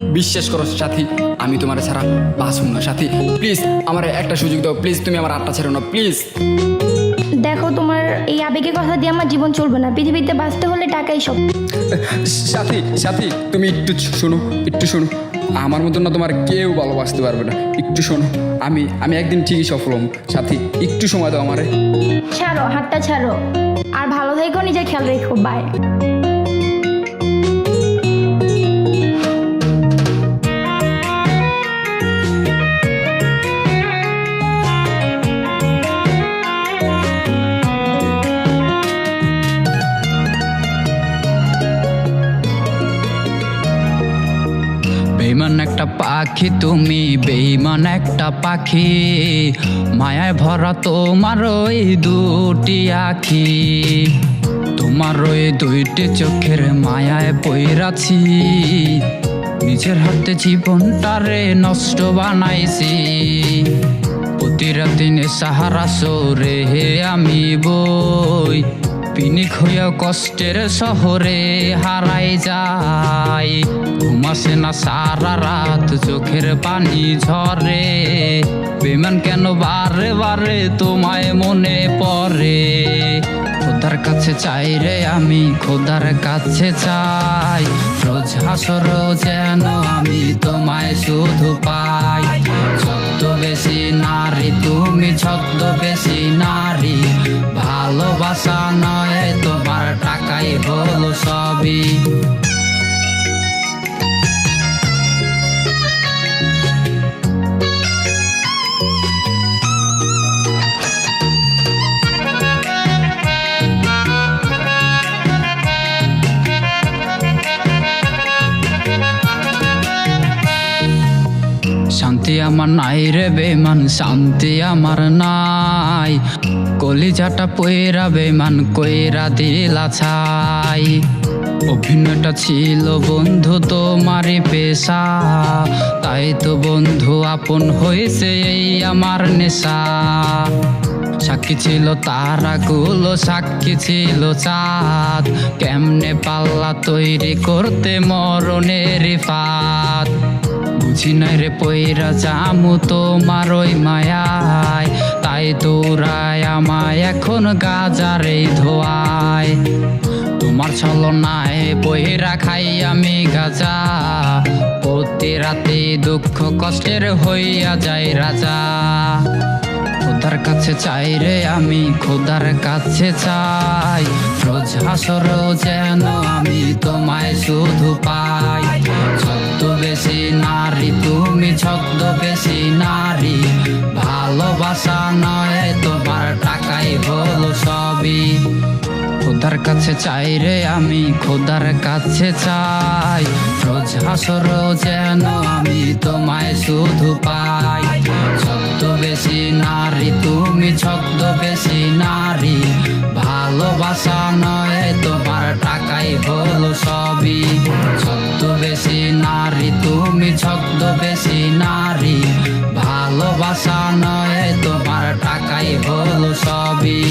বিশ্বাস করো সাথী আমি তোমার ছাড়া বাঁচুম না সাথী। প্লিজ আমার একটা সুযোগ দাও প্লিজ তুমি আমার আটটা ছেড়ো না প্লিজ। দেখো তোমার এই আবেগের কথা দিয়ে আমার জীবন চলবে না পৃথিবীতে বাঁচতে হলে টাকাই সব। সাথী সাথী তুমি একটু শোনো একটু শোনো। আমার মতন না তোমার কেউ ভালোবাসতে পারবে না একটু শোনো। আমি আমি একদিন ঠিকই সফল হম সাথী একটু সময় দাও আমারে। ছাড়ো হাতটা ছাড়ো। আর ভালো থেকো নিজের খেয়াল রেখো বাই বেইমান একটা পাখি, তুমি বেইমান একটা পাখি। মায়ায় ভরা তোমার ওই দুটি আখি। তোমার ওই দুইটি চোখের মায়ায় পইরাছি। নিজের হাতে জীবনটারে নষ্ট বানাইছি। প্রতি রাতিনে সাহারা সরে আমি বই। পিনিক কষ্টের শহরে হারাই যায়। ঘুমাসে না সারা রাত, চোখের পানি ঝরে। বেমান কেন বারে বারে তোমায় মনে পড়ে? খোদার কাছে চাই রে আমি, খোদার কাছে চাই। রোজ হাসর যেন আমি তোমায় শুধু পাই। ছদ্ম বেশি নারী, তুমি ছদ্ম বেশি নারী। ভালোবাসা নয় তোমার টাকাই হলো সবই। শান্তি আমার নাই রে বেমান শান্তি আমার নাই। কলিজাটা পয়রা বেমান কইরা দিলা ছাই। অভিনয়টা ছিল বন্ধু তোমারই পেশা, তাই তো বন্ধু আপন হয়েছে এই আমার নেশা। সাক্ষী ছিল তারাগুলো সাক্ষী ছিল চাঁদ। কেমনে পাল্লা তৈরি করতে মরণের ফাত বুঝি নাই রে পয়রা জামু তোমার ওই মায়ায়। তাই তোরায় আমায় এখন গাজারে ধোয়ায়। তোমার ছলনায় পয়রা খাই আমি গাজা। প্রতি রাতে দুঃখ কষ্টের হইয়া যায় রাজা। খোদার কাছে চাই রে আমি, খোদার কাছে চাই। রোজ হাসর, যেন আমি তোমায় শুধু পাই। ছদ্ম বেশি নারী তুমি ছদ্ম বেশি নারী, ভালোবাসা নয় তোমার টাকাই হলো সবই। খোদার কাছে চাই রে আমি, খোদার কাছে চাই। রোজ হাসর যেন আমি তোমায় শুধু পাই। ছদ্ম বেশি নারী, তুমি ছদ্ম বেশি নারী, ভালোবাসা নয় তোমার টাকাই হলো সবই তুমি ছদ্ম বেশি নারী ভালোবাসা নয় তোমার টাকাই হলো সবই।